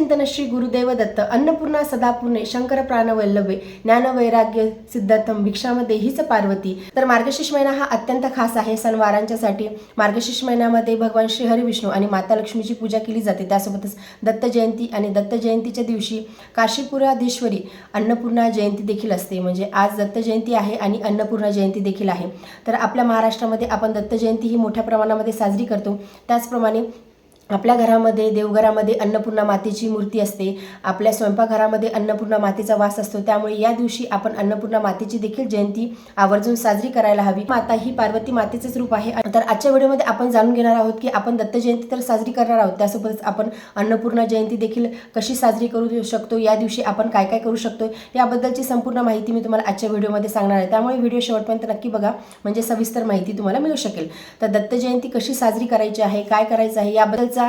चिंतन श्री गुरुदेव दत्त अन्नपूर्णा सदापूर्णे शंकर प्राणवल्लभे ज्ञानवैराग्य सिद्धार्थम भिक्षामध्ये हीच पार्वती तर मार्गशीर्ष महिना हा अत्यंत खास आहे सणवारांच्यासाठी मार्गशीर्ष महिन्यामध्ये भगवान श्री हरिविष्णू आणि माता लक्ष्मीची पूजा केली जाते. त्यासोबतच दत्त जयंती आणि दत्त जयंतीच्या दिवशी काशीपुराधीश्वरी अन्नपूर्णा जयंती देखील असते. म्हणजे आज दत्त जयंती आहे आणि अन्नपूर्णा जयंती देखील आहे. तर आपल्या महाराष्ट्रामध्ये आपण दत्त जयंती ही मोठ्या प्रमाणामध्ये साजरी करतो. त्याचप्रमाणे आपल्या घरामध्ये देवघरामध्ये अन्नपूर्णा मातेची मूर्ती असते. आपल्या स्वयंपाकघरामध्ये अन्नपूर्णा मातेचा वास असतो. त्यामुळे या दिवशी आपण अन्नपूर्णा मातेची देखील जयंती आवर्जून साजरी करायला हवी. माता ही पार्वती मातेचंच रूप आहे. तर आजच्या व्हिडिओमध्ये आपण जाणून घेणार आहोत की आपण दत्त जयंती तर साजरी करणार आहोत. त्यासोबतच आपण अन्नपूर्णा जयंती देखील कशी साजरी करू शकतो या दिवशी आपण काय काय करू शकतो याबद्दलची संपूर्ण माहिती मी तुम्हाला आजच्या व्हिडिओमध्ये सांगणार आहे. त्यामुळे व्हिडिओ शेवटपर्यंत नक्की बघा. म्हणजे सविस्तर माहिती तुम्हाला मिळू शकेल. तर दत्त जयंती कशी साजरी करायची आहे काय करायचं आहे याबद्दलचा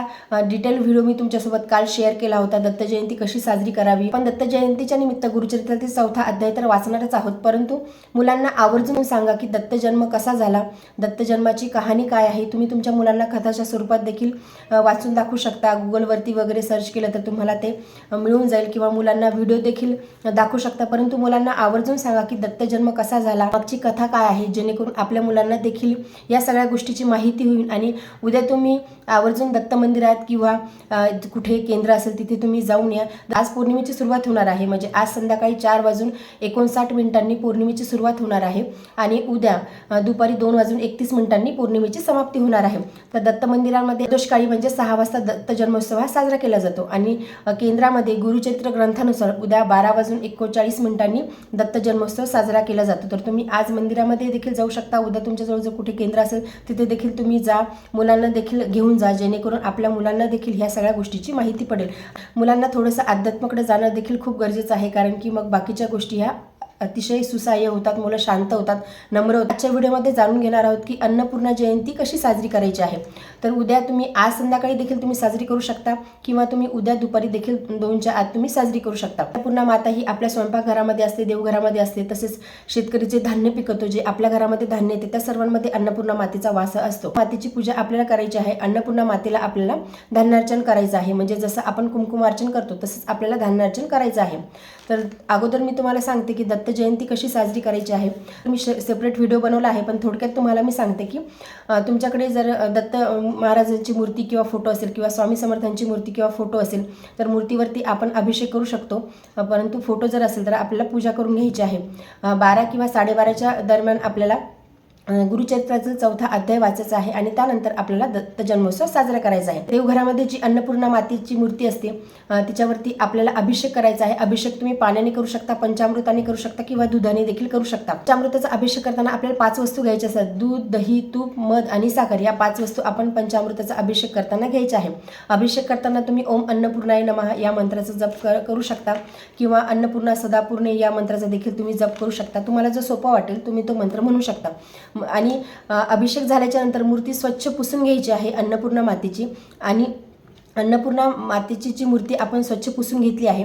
डिटेल व्हिडिओ मी तुमच्यासोबत काल शेअर केला होता. दत्त जयंती कशी साजरी करावी? पण दत्त जयंतीच्या निमित्त गुरुचरित्रातील चौथा अध्याय तर वाचणारच आहोत. परंतु मुलांना आवर्जून सांगा की दत्त जन्म कसा झाला? दत्त जन्माची कहाणी काय आहे? तुम्ही तुमच्या मुलांना कथाच्या स्वरूपात देखील वाचून दाखवू शकता. गुगलवरती वगैरे सर्च केलं तर तुम्हाला ते मिळून जाईल किंवा मुलांना व्हिडिओ देखील दाखवू शकता. परंतु मुलांना आवर्जून सांगा की दत्त जन्म कसा झाला? मागची कथा काय आहे? जेणेकरून आपल्या मुलांना देखील या सगळ्या गोष्टीची माहिती होईल. आणि उद्या तुम्ही आवर्जून दत्त मंदिरात किंवा कुठे केंद्र असेल तिथे तुम्ही जाऊन या. आज पौर्णिमेची सुरुवात होणार आहे. म्हणजे आज संध्याकाळी चार वाजून एकोणसाठ मिनिटांनी पौर्णिमेची सुरुवात होणार आहे. आणि उद्या दुपारी दोन वाजून एकतीस मिनिटांनी पौर्णिमेची समाप्ती होणार आहे. तर दत्त मंदिरामध्ये दुष्काळी म्हणजे सहा वाजता दत्त जन्मोत्सव हा साजरा केला जातो. आणि केंद्रामध्ये गुरुचरित्र ग्रंथानुसार उद्या बारा वाजून एकोणचाळीस मिनिटांनी दत्त जन्मोत्सव साजरा केला जातो. तर तुम्ही आज मंदिरामध्ये देखील जाऊ शकता. उद्या तुमच्याजवळ जर कुठे केंद्र असेल तिथे देखील तुम्ही जा. मुलांना देखील घेऊन जा. जेणेकरून आपल्या मुलांना देखील ह्या सगळ्या गोष्टीची माहिती पडेल. मुलांना थोडंसं अध्यात्माकडे जाणं देखील खूप गरजेचं आहे कारण की मग बाकीच्या गोष्टी ह्या अतिशय सुसाह्य होतात मुलं शांत होतात नम्र होतात. आजच्या व्हिडिओमध्ये जाणून घेणार आहोत की अन्नपूर्णा जयंती कशी साजरी करायची आहे. तर उद्या तुम्ही आज संध्याकाळी देखील तुम्ही साजरी करू शकता किंवा तुम्ही उद्या दुपारी देखील दोनच्या आत तुम्ही साजरी करू शकता. अन्नपूर्णा माता ही आपल्या स्वयंपाकघरामध्ये असते देवघरामध्ये असते. तसेच शेतकरी जे धान्य पिकवतो जे आपल्या घरामध्ये धान्य येते त्या सर्वांमध्ये अन्नपूर्णा मातेचा वास असतो. मातेची पूजा आपल्याला करायची आहे. अन्नपूर्णा मातेला आपल्याला धान्यार्चन करायचं आहे. म्हणजे जसं आपण कुमकुमार्चन करतो तसंच आपल्याला धान्यार्चन करायचं आहे. तर अगोदर मी तुम्हाला सांगते की दत्त जयंती कशी साजरी करायची आहे? मी सेपरेट व्हिडिओ बनवला आहे पण थोडक्यात तुम्हाला मी सांगते की तुमच्याकडे जर दत्त महाराजांची मूर्ती किंवा फोटो असेल किंवा स्वामी समर्थांची मूर्ती किंवा फोटो असेल तर मूर्तीवरती आपण अभिषेक करू शकतो. परंतु फोटो जर असेल तर आपल्याला पूजा करून घ्यायची आहे. बारा किंवा साडेबाराच्या दरम्यान आपल्याला गुरुचरित्राचा चौथा अध्याय वाचायचा आहे आणि त्यानंतर आपल्याला दत्त जन्मोत्सव साजरा करायचा आहे. देवघरामध्ये जी अन्नपूर्णा मातीची मूर्ती असते तिच्यावरती आपल्याला अभिषेक करायचा आहे. अभिषेक तुम्ही पाण्याने करू शकता पंचामृताने करू शकता किंवा दुधाने देखील करू शकता. पंचामृताचा अभिषेक करताना आपल्याला पाच वस्तू घ्यायच्या असतात. दूध दही तूप मध आणि साखर या पाच वस्तू आपण पंचामृताचा अभिषेक करताना घ्यायच्या आहे. अभिषेक करताना तुम्ही ओम अन्नपूर्णाय नमः या मंत्राचा जप करू शकता किंवा अन्नपूर्णा सदापूर्णे या मंत्राचा देखील तुम्ही जप करू शकता. तुम्हाला जो सोपा वाटेल तुम्ही तो मंत्र म्हणू शकता. आणि अभिषेक झाल्याच्यानंतर मूर्ती स्वच्छ पुसून घ्यायची आहे अन्नपूर्णा मातेची. आणि अन्नपूर्णा मातेची जी मूर्ती आपण स्वच्छ पुसून घेतली आहे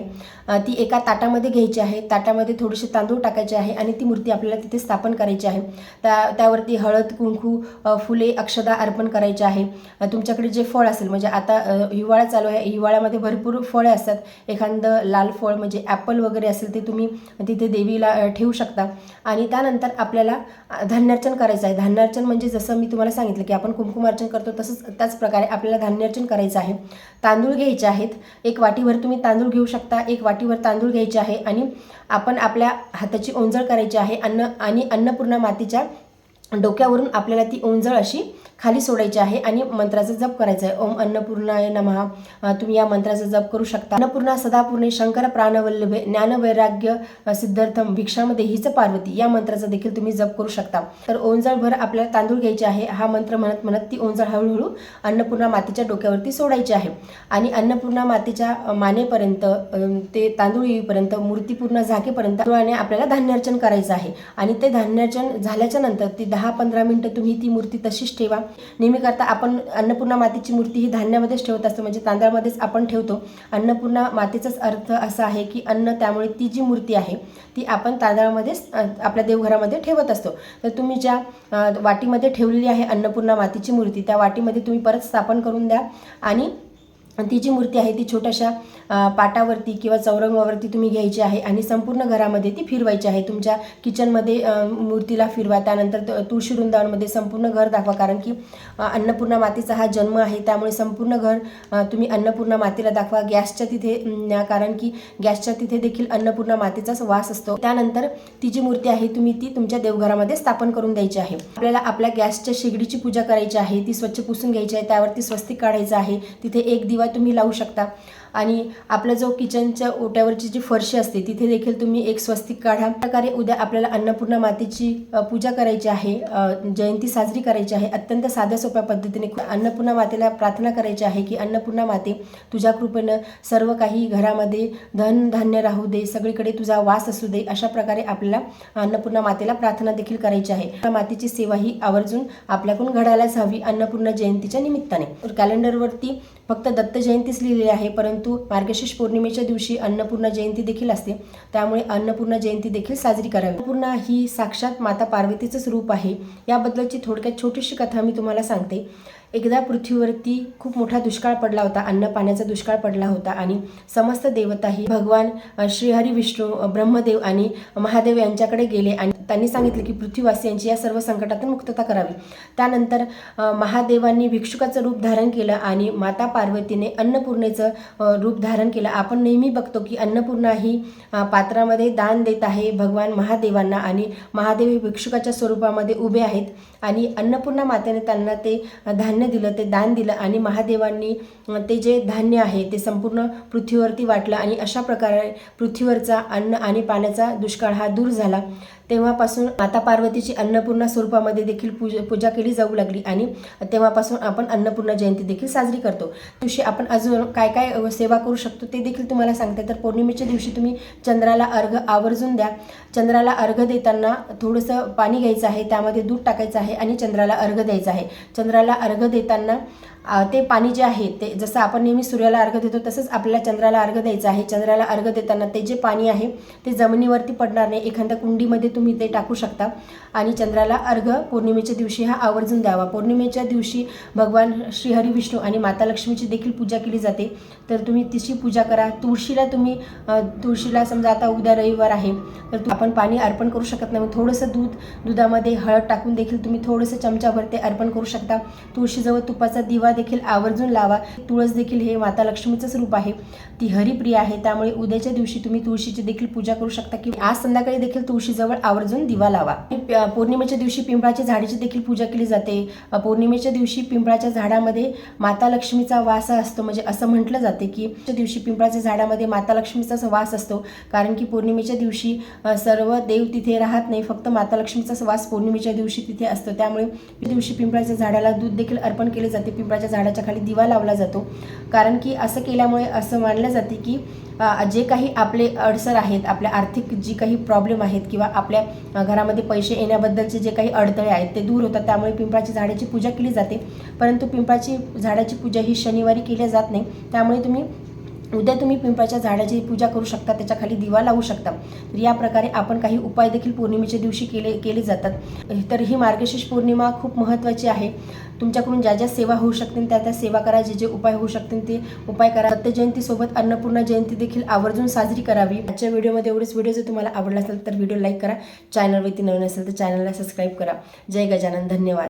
ती एका ताटामध्ये घ्यायची आहे. ताटामध्ये थोडेसे तांदूळ टाकायचे आहे आणि ती मूर्ती आपल्याला तिथे स्थापन करायची आहे. त्या त्यावरती हळद कुंकू फुले अक्षदा अर्पण करायचे आहे. तुमच्याकडे जे फळ असेल म्हणजे आता हिवाळा चालू आहे. हिवाळ्यामध्ये भरपूर फळे असतात. एखादं लाल फळ म्हणजे ॲपल वगैरे असेल ते तुम्ही तिथे देवीला ठेवू शकता. आणि त्यानंतर आपल्याला धान्यार्चन करायचं आहे. धान्यार्चन म्हणजे जसं मी तुम्हाला सांगितलं की आपण कुंकुमार्चन करतो तसंच त्याच प्रकारे आपल्याला धान्यार्चन करायचं आहे. तांदूळ घ्यायचे आहेत. एक वाटीभर तुम्ही तांदूळ घेऊ शकता. एक वाटी वाटीवर तांदूळ घ्यायचे आहे आणि आपण आपल्या हाताची ओंजळ करायची आहे. अन्न आणि अन्नपूर्णा मातीच्या डोक्यावरून आपल्याला ती ओंजळ अशी खाली सोडायची आहे आणि मंत्राचा जप करायचा आहे. ओम अन्नपूर्णाय नमः. तुम्ही या मंत्राचा जप करू शकता. अन्नपूर्णा सदापूर्णे शंकर प्राणवल्लभे ज्ञानवैराग्य सिद्धार्थम भिक्षामध्ये हीच पार्वती. या मंत्राचा देखील तुम्ही जप करू शकता. तर ओंजळभर आपल्याला तांदूळ घ्यायचे आहे. हा मंत्र म्हणत म्हणत ती ओंजळ हळूहळू अन्नपूर्णा मातेच्या डोक्यावरती सोडायची आहे. आणि अन्नपूर्णा मातेच्या मानेपर्यंत ते तांदूळ येईपर्यंत मूर्ती पूर्ण झाकेपर्यंत तांदूळाने आपल्याला धान्यार्चन करायचं आहे. आणि ते धान्यार्चन झाल्याच्यानंतर ती दहा पंधरा मिनिटं तुम्ही ती मूर्ती तशीच ठेवा. नेहमीकरता आपण अन्नपूर्णा मातेची मूर्ती ही धान्यामध्येच ठेवत असतो म्हणजे तांदळामध्येच आपण ठेवतो. अन्नपूर्णा मातेचाच अर्थ असा आहे की अन्न त्यामुळे ती जी मूर्ती आहे ती आपण तांदळामध्येच आपल्या देवघरामध्ये ठेवत असतो. तर तुम्ही ज्या वाटीमध्ये ठेवलेली आहे अन्नपूर्णा मातेची मूर्ती त्या वाटीमध्ये तुम्ही परत स्थापन करून द्या आणि ती जी मूर्ती आहे ती छोट्याशा पाटावरती किंवा चौरंगावरती तुम्ही घ्यायची आहे आणि संपूर्ण घरामध्ये ती फिरवायची आहे. तुमच्या किचनमध्ये मूर्तीला फिरवा त्यानंतर त- तुळशी वृंदावनमध्ये संपूर्ण घर दाखवा. कारण की अन्नपूर्णा मातेचा हा जन्म आहे त्यामुळे संपूर्ण घर तुम्ही अन्नपूर्णा मातेला दाखवा. गॅसच्या तिथे कारण की गॅसच्या तिथे देखील अन्नपूर्णा मातेचाच वास असतो. त्यानंतर ती जी मूर्ती आहे तुम्ही ती तुमच्या देवघरामध्ये स्थापन करून द्यायची आहे. आपल्याला आपल्या गॅसच्या शेगडीची पूजा करायची आहे ती स्वच्छ पुसून घ्यायची आहे त्यावरती स्वस्तिक काढायचं आहे. तिथे एक दिवस शिवाय तुम्ही लावू शकता. आणि आपला जो किचनच्या ओट्यावरची जी फरशी असते तिथे देखील तुम्ही एक स्वस्तिक काढा. प्रकारे उद्या आपल्याला अन्नपूर्णा मातेची पूजा करायची आहे जयंती साजरी करायची आहे अत्यंत साध्या सोप्या पद्धतीने अन्नपूर्णा मातेला प्रार्थना करायची आहे की अन्नपूर्णा माते तुझ्या कृपेनं सर्व काही घरामध्ये धन धान्य राहू दे सगळीकडे तुझा वास असू दे अशा प्रकारे आपल्याला अन्नपूर्णा मातेला प्रार्थना देखील करायची आहे. मातेची सेवा ही आवर्जून आपल्याकडून घडायलाच हवी अन्नपूर्णा जयंतीच्या निमित्ताने. तर कॅलेंडरवरती फक्त दत्त जयंतीच लिहिलेली आहे परंतु मार्गशीर्ष पौर्णिमेच्या दिवशी अन्नपूर्णा जयंती देखील असते. त्यामुळे अन्नपूर्णा जयंती देखील साजरी करावी. अन्नपूर्णा ही साक्षात माता पार्वतीचंच रूप आहे. याबद्दलची थोडक्यात छोटीशी कथा मी तुम्हाला सांगते. एकदा पृथ्वीवरती खूप मोठा दुष्काळ पडला होता अन्न पाण्याचा दुष्काळ पडला होता आणि समस्त देवताही भगवान श्रीहरी विष्णू ब्रह्मदेव आणि महादेव यांच्याकडे गेले आणि त्यांनी सांगितले की पृथ्वीवासियांची या सर्व संकटातून मुक्तता करावी. त्यानंतर महादेवांनी भिक्षुकाचं रूप धारण केलं आणि माता पार्वतीने अन्नपूर्णेचं रूप धारण केलं. आपण नेहमी बघतो की अन्नपूर्णा ही पात्रामध्ये दान देत आहे भगवान महादेवांना आणि महादेव भिक्षुकाच्या स्वरूपामध्ये उभे आहेत. आणि अन्नपूर्णा मातेने त्यांना ते धान्य दिलं ते दान दिलं आणि महादेवांनी ते जे धान्य आहे ते संपूर्ण पृथ्वीवरती वाटलं आणि अशा प्रकारे पृथ्वीवरचा अन्न आणि पाण्याचा दुष्काळ हा दूर झाला. तेव्हापासून माता पार्वतीची अन्नपूर्णा स्वरूपामध्ये देखील पूज पूजा केली जाऊ लागली आणि तेव्हापासून आपण अन्नपूर्णा जयंती देखील साजरी करतो. दिवशी आपण अजून काय काय सेवा करू शकतो ते देखील तुम्हाला सांगते. तर पौर्णिमेच्या दिवशी तुम्ही चंद्राला अर्घ आवर्जून द्या. चंद्राला अर्घ देताना थोडंसं पाणी घ्यायचं आहे त्यामध्ये दूध टाकायचं आहे आणि चंद्राला अर्घ द्यायचं आहे. चंद्राला अर्घ देताना ते पाणी जे आहे ते जसं आपण नेहमी सूर्याला अर्घ देतो तसंच आपल्याला चंद्राला अर्घ द्यायचं आहे. चंद्राला अर्घ देताना ते जे पाणी आहे ते जमिनीवरती पडणार नाही. एखाद्या कुंडीमध्ये तुम्ही ते टाकू शकता. आणि चंद्राला अर्घ पौर्णिमेच्या दिवशी हा आवर्जून द्यावा. पौर्णिमेच्या दिवशी भगवान श्रीहरी विष्णू आणि माता लक्ष्मीची देखील पूजा केली जाते. तर तुम्ही तिची पूजा करा. तुळशीला तुम्ही तुळशीला समजा आता उद्या रविवार आहे तर तू- आपण पाणी अर्पण करू शकत नाही. थोडंसं दूध दुधामध्ये हळद टाकून देखील तुम्ही थोडंसं चमचाभर ते अर्पण करू शकता. तुळशीजवळ तुपाचा दिवा देखील आवर्जून लावा. तुळस देखील हे माता लक्ष्मीचंच रूप आहे. ती हरिप्रिय आहे. त्यामुळे उद्याच्या दिवशी तुम्ही तुळशीची देखील पूजा करू शकता की आज संध्याकाळी देखील तुळशीजवळ आवर्जून दिवा लावा. पौर्णिमेच्या दिवशी पिंपळाच्या झाडीची देखील पूजा केली जाते. पौर्णिमेच्या दिवशी पिंपळाच्या झाडामध्ये माता लक्ष्मीचा वास असतो. म्हणजे असं म्हटलं जाते की त्या दिवशी पिंपळाच्या झाडामध्ये माता लक्ष्मीचाच वास असतो. कारण की पौर्णिमेच्या दिवशी सर्व देव तिथे राहत नाही. फक्त माता लक्ष्मीचाच वास पौर्णिमेच्या दिवशी तिथे असतो. त्यामुळे त्या दिवशी पिंपळाच्या झाडाला दूध देखील अर्पण केले जाते. पिंपळाच्या झाडाच्या खाली दिवा लावला जातो. कारण की असं केल्यामुळे असं मानलं जाते की जे काही आपले अडसर आहेत आपल्या आर्थिक जी काही प्रॉब्लेम आहेत किंवा आपल्या घरामध्ये पैसे येण्याबद्दलचे जे काही अडथळे आहेत ते दूर होतात. त्यामुळे पिंपळाची झाडाची पूजा केली जाते. परंतु पिंपळाची झाडाची पूजा ही शनिवारी केली जात नाही. त्यामुळे तुम्ही उद्या तुम्ही पिंपळाच्या झाडाची पूजा करू शकता त्याच्याखाली दिवा लावू शकता. तर या प्रकारे आपण काही उपाय देखील पौर्णिमेच्या दिवशी केले केले जातात. तर ही मार्गशीर्ष पौर्णिमा खूप महत्त्वाची आहे. तुमच्याकडून ज्या ज्या सेवा होऊ शकतील त्या त्या सेवा करा. जे जे उपाय होऊ शकतील ते उपाय करा. दत्त जयंतीसोबत अन्नपूर्णा जयंती देखील आवर्जून साजरी करावी. आजच्या व्हिडिओमध्ये एवढेच. व्हिडिओ जर तुम्हाला आवडला असेल तर व्हिडिओ लाईक करा. चॅनलवरती नवीन असेल तर चॅनलला सबस्क्राईब करा. जय गजानन. धन्यवाद.